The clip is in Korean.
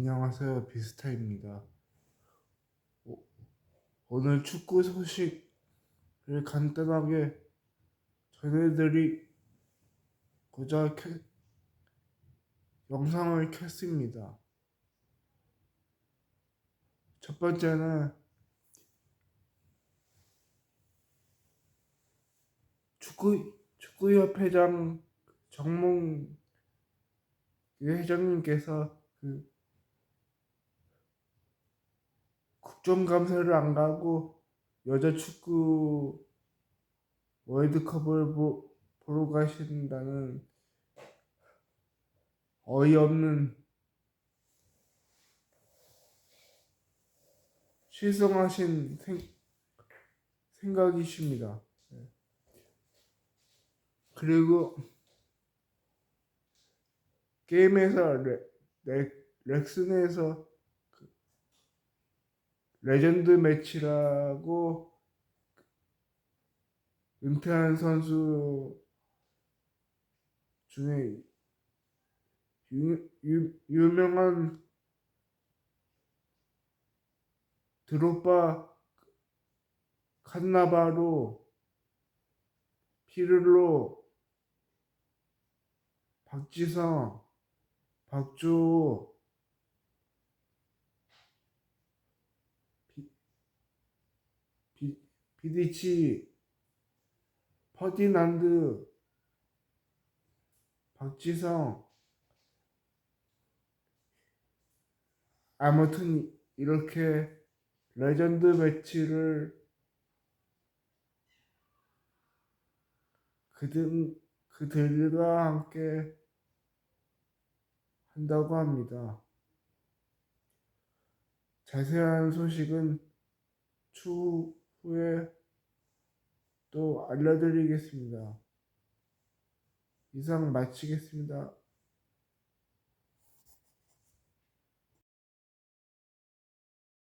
안녕하세요. 비스타입니다. 오- 오늘 축구 소식을 간단하게 전해드리고자 켜- 영상을 켰습니다. 첫 번째는 축구 축구협회장 정몽 회장님께서 그 국정 감사를 안 가고 여자 축구 월드컵을 보, 보러 가신다는 어이없는 실성하신 생, 생각이십니다. 네. 그리고 게임에서 레, 레, 렉슨에서 그 레전드 매치라고 은퇴한 선수 중에 유, 유, 유명한 드로빠 칸나바로 피를로 박지성 박주호 비, 비디치 퍼디난드 박지성 아무튼 이렇게 레전드 매치를 그들 그들과 함께 한다고 합니다. 자세한 소식은 추후 에 또 알려드리겠습니다. 이상 마치겠습니다.